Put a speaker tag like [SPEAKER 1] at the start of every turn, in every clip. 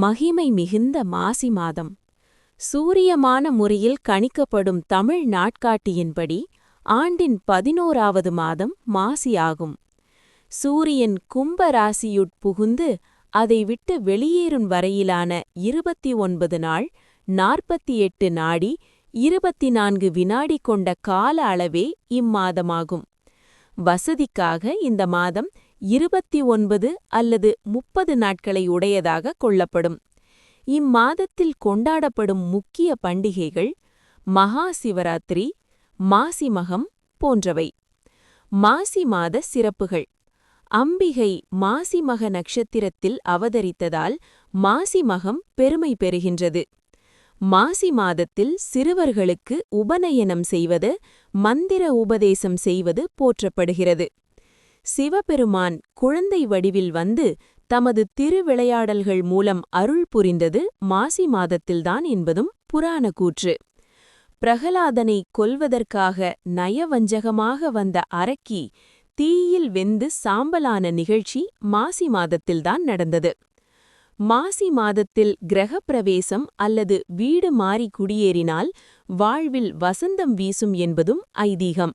[SPEAKER 1] மகிமை மிகுந்த மாசி மாதம். சூரியமான முறையில் கணிக்கப்படும் தமிழ் நாட்காட்டியின்படி ஆண்டின் பதினோராவது மாதம் மாசி ஆகும் சூரியன் கும்ப ராசியுட் புகுந்து அதை விட்டு வெளியேறும் வரையிலான இருபத்தி ஒன்பது நாள் நாற்பத்தி எட்டு நாடி இருபத்தி நான்கு வினாடி கொண்ட கால அளவே இம்மாதமாகும். வசதிக்காக இந்த மாதம் இருபத்தி ஒன்பது அல்லது முப்பது நாட்களை உடையதாக கொள்ளப்படும். இம்மாதத்தில் கொண்டாடப்படும் முக்கிய பண்டிகைகள் மகா சிவராத்திரி மாசிமகம் போன்றவை. மாசி மாத சிறப்புகள். அம்பிகை மாசிமக நட்சத்திரத்தில் அவதரித்ததால் மாசிமகம் பெருமை பெறுகின்றது. மாசி மாதத்தில் சிறுவர்களுக்கு உபநயனம் செய்வது மந்திர உபதேசம் செய்வது போற்றப்படுகிறது. சிவபெருமான் குழந்தை வடிவில் வந்து தமது திருவிளையாடல்கள் மூலம் அருள் புரிந்தது மாசி மாதத்தில்தான் என்பதும் புராண கூற்று. பிரகலாதனை கொல்வதற்காக நயவஞ்சகமாக வந்த அரக்கி தீயில் வெந்து சாம்பலான நிகழ்ச்சி மாசி மாதத்தில்தான் நடந்தது. மாசி மாதத்தில் கிரகப்பிரவேசம் அல்லது வீடு மாறி குடியேறினால் வாழ்வில் வசந்தம் வீசும் என்பதும் ஐதீகம்.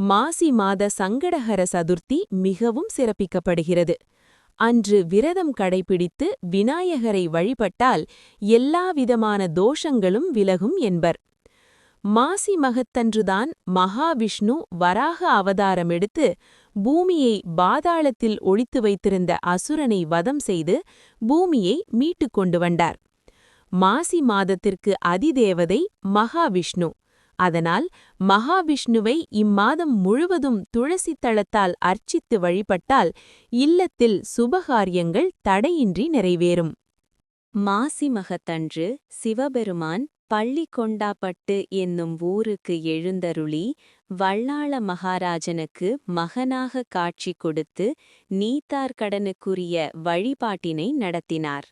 [SPEAKER 1] மாசி மாத சங்கடஹர சதுர்த்தி மிகவும் சிறப்பிக்கப்படுகிறது. அன்று விரதம் கடைபிடித்து விநாயகரை வழிபட்டால் எல்லாவிதமான தோஷங்களும் விலகும் என்பர். மாசி மகத்தன்றுதான் மகாவிஷ்ணு வராக அவதாரமெடுத்து பூமியை பாதாளத்தில் ஒழித்து வைத்திருந்த அசுரனை வதம் செய்து பூமியை மீட்டுக் கொண்டு வந்தார். மாசி மாதத்திற்கு அதிதேவதை மகாவிஷ்ணு. அதனால் மகாவிஷ்ணுவை இம்மாதம் முழுவதும் துளசி தளத்தால் அர்ச்சித்து வழிபட்டால் இல்லத்தில் சுபகாரியங்கள் தடையின்றி நிறைவேறும்.
[SPEAKER 2] மாசி மகத்தன்று சிவபெருமான் பள்ளி கொண்டாப்பட்டு என்னும் ஊருக்கு எழுந்தருளி வள்ளாள மகாராஜனுக்கு மகனாக காட்சி கொடுத்து நீத்தார்கடனுக்குரிய வழிபாட்டினை நடத்தினார்.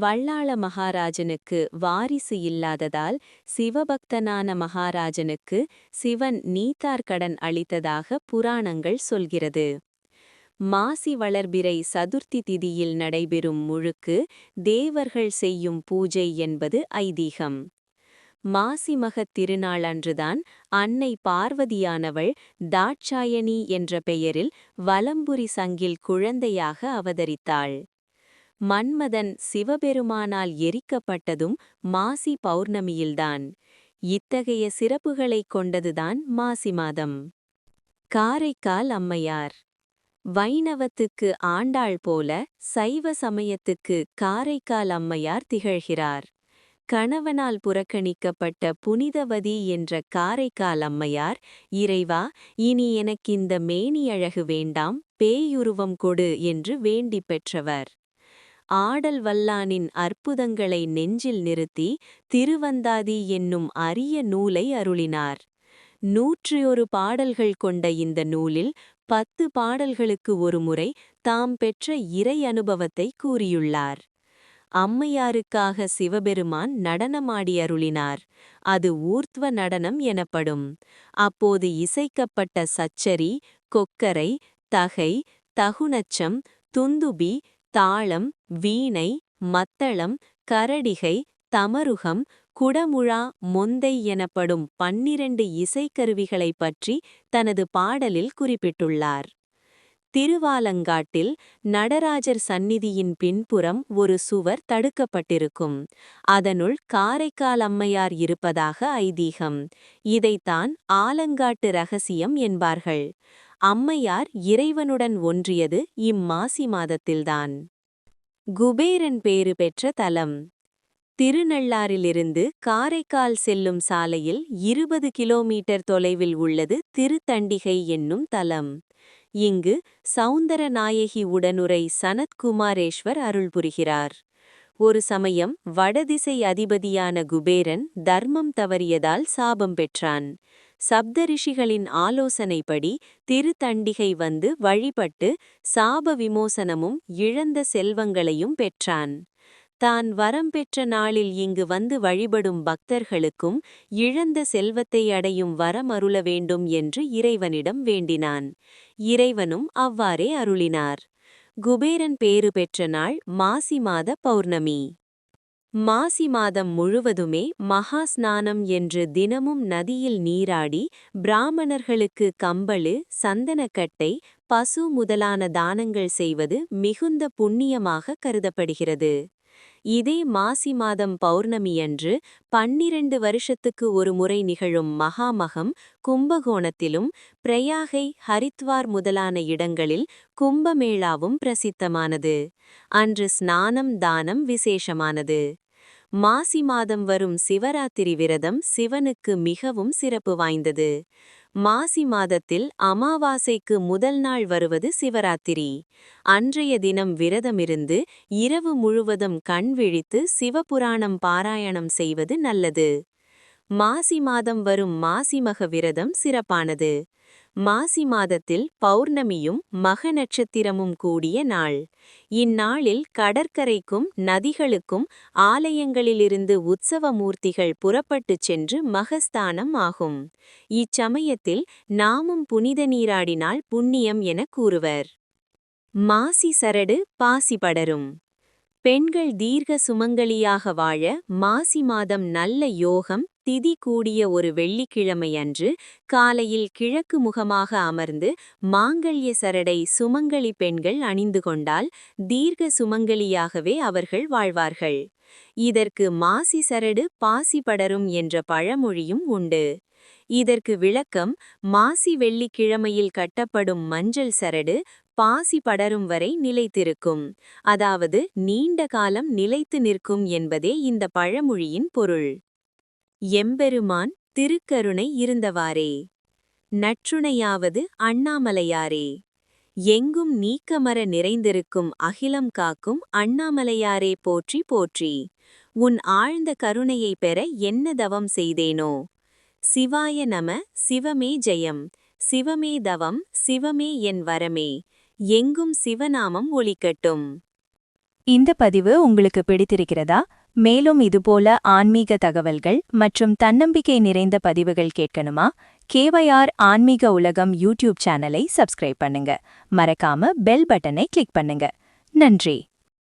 [SPEAKER 2] வள்ளாள மகாராஜனுக்கு வாரிசு இல்லாததால் சிவபக்தனான மகாராஜனுக்கு சிவன் நீத்தார்கடன் அளித்ததாக புராணங்கள் சொல்கிறது. மாசி வளர்பிறை சதுர்த்தி திதியில் நடைபெறும் முழுக்கு தேவர்கள் செய்யும் பூஜை என்பது ஐதீகம். மாசிமகத் திருநாள் அன்றுதான் அன்னை பார்வதியானவள் தாட்சாயணி என்ற பெயரில் வலம்புரி சங்கில் குழந்தையாக அவதரித்தாள். மன்மதன் சிவபெருமானால் எரிக்கப்பட்டதும் மாசி பௌர்ணமியில்தான். இத்தகைய சிறப்புகளைக் கொண்டதுதான் மாசி மாதம். காரைக்கால் அம்மையார். வைணவத்துக்கு ஆண்டாள் போல சைவ சமயத்துக்கு காரைக்கால் அம்மையார் திகழ்கிறார். கணவனால் புறக்கணிக்கப்பட்ட புனிதவதி என்ற காரைக்கால் அம்மையார் இறைவா இனி எனக்கிந்த மேனியழகு வேண்டாம் பேயுருவம் கொடு என்று வேண்டிப் பெற்றவர். ஆடல் வல்லானின் அற்புதங்களை நெஞ்சில் நிறுத்தி திருவந்தாதி என்னும் அரிய நூலை அருளினார். நூற்றியொரு பாடல்கள் கொண்ட இந்த நூலில் பத்து பாடல்களுக்கு ஒருமுறை தாம் பெற்ற இறை அனுபவத்தை கூறியுள்ளார். அம்மையாருக்காக சிவபெருமான் நடனமாடி அருளினார். அது ஊர்த்வ நடனம் எனப்படும். அப்போது இசைக்கப்பட்ட சச்சரி கொக்கரை தகை தகுநச்சம் துந்துபி தாளம் வீணை மத்தளம் கரடிகை தமருகம் குடமுழா மொந்தை எனப்படும் பன்னிரண்டு இசைக்கருவிகளைப் பற்றி தனது பாடலில் குறிப்பிட்டுள்ளார். திருவாலங்காட்டில் நடராஜர் சந்நிதியின் பின்புறம் ஒரு சுவர் தடுக்கப்பட்டிருக்கும். அதனுள் காரைக்கால் அம்மையார் இருப்பதாக ஐதீகம். இதைத்தான் ஆலங்காட்டு ரகசியம் என்பார்கள். அம்மையார் இறைவனுடன் ஒன்றியது இம்மாசி மாதத்தில்தான். குபேரன் பேறு பெற்ற தலம். திருநள்ளாறிலிருந்து காரைக்கால் செல்லும் சாலையில் இருபது கிலோமீட்டர் தொலைவில் உள்ளது திருத்தண்டிகை என்னும் தலம். இங்கு சௌந்தரநாயகி உடனுரை சனத்குமாரேஸ்வர் அருள் புரிகிறார் ஒரு சமயம் வடதிசை அதிபதியான குபேரன் தர்மம் தவறியதால் சாபம் பெற்றான். சப்தரிஷிகளின் ஆலோசனைப்படி திருத்தண்டிகை வந்து வழிபட்டு சாப விமோசனமும் இழந்த செல்வங்களையும் பெற்றான். தான் வரம் பெற்ற நாளில் இங்கு வந்து வழிபடும் பக்தர்களுக்கும் இழந்த செல்வத்தை அடையும் வரம் அருள வேண்டும் என்று இறைவனிடம் வேண்டினான். இறைவனும் அவ்வாறே அருளினார். குபேரன் பேறு பெற்ற நாள் மாசி மாத பௌர்ணமி. மாசி மாதம் முழுவதுமே மகா ஸ்நானம் என்று தினமும் நதியில் நீராடி பிராமணர்களுக்கு கம்பளு சந்தனக்கட்டை பசு முதலான தானங்கள் செய்வது மிகுந்த புண்ணியமாக கருதப்படுகிறது. இதே மாசி மாதம் பௌர்ணமியன்று பன்னிரண்டு வருஷத்துக்கு ஒரு முறை நிகழும் மகாமகம் கும்பகோணத்திலும் பிரயாகை ஹரித்வார் முதலான இடங்களில் கும்பமேளாவும் பிரசித்தமானது. அன்று ஸ்நானம் தானம் விசேஷமானது. மாசி மாதம் வரும் சிவராத்திரி விரதம் சிவனுக்கு மிகவும் சிறப்பு வாய்ந்தது. மாசி மாதத்தில் அமாவாசைக்கு முதல் நாள் வருவது சிவராத்திரி. அன்றைய தினம் விரதமிருந்து இரவு முழுவதும் கண் விழித்து சிவபுராணம் பாராயணம் செய்வது நல்லது. மாசி மாதம் வரும் மாசிமக விரதம் சிறப்பானது. மாசி மாதத்தில் பௌர்ணமியும் மக நட்சத்திரமும் கூடிய நாள். இந்நாளில் கடற்கரைக்கும் நதிகளுக்கும் ஆலயங்களிலிருந்து உற்சவ மூர்த்திகள் புறப்பட்டுச் சென்று மகஸ்தானம் ஆகும். இச்சமயத்தில் நாமும் புனித நீராடினால் புண்ணியம் என கூறுவர். மாசி சரடு பாசி படரும். பெண்கள் தீர்க்க சுமங்கலியாக வாழ மாசி மாதம் நல்ல யோகம் திதி கூடிய ஒரு வெள்ளிக்கிழமை அன்று காலையில் கிழக்கு முகமாக அமர்ந்து மாங்கல்ய சரடை சுமங்கலி பெண்கள் அணிந்து கொண்டால் தீர்க்க சுமங்கலியாகவே அவர்கள் வாழ்வார்கள். இதற்கு மாசி சரடு பாசி படரும் என்ற பழமொழியும் உண்டு. இதற்கு விளக்கம் மாசி வெள்ளிக்கிழமையில் கட்டப்படும் மஞ்சள் சரடு பாசி படரும் வரை நிலைத்திருக்கும். அதாவது நீண்ட காலம் நிலைத்து நிற்கும் என்பதே இந்த பழமொழியின் பொருள். எம்பெருமான் திருக்கருணை இருந்தவாறே. நற்றுணையாவது அண்ணாமலையாரே. எங்கும் நீக்கமர நிறைந்திருக்கும் அகிலம் காக்கும் அண்ணாமலையாரே போற்றி போற்றி. உன் ஆழ்ந்த கருணையை பெற என்ன தவம் செய்தேனோ? சிவாய நம சிவமே ஜெயம். சிவமே தவம் சிவமே என் வரமே. எங்கும் சிவநாமம் ஒலிக்கட்டும்.
[SPEAKER 3] இந்த பதிவு உங்களுக்கு பிடித்திருக்கிறதா? மேலும் இதுபோல ஆன்மீக தகவல்கள் மற்றும் தன்னம்பிக்கை நிறைந்த பதிவுகள் கேட்கணுமா? கேவையார் ஆன்மீக உலகம் யூடியூப் சேனலை சப்ஸ்கிரைப் பண்ணுங்க. மறக்காம பெல் பட்டனை கிளிக் பண்ணுங்க. நன்றி.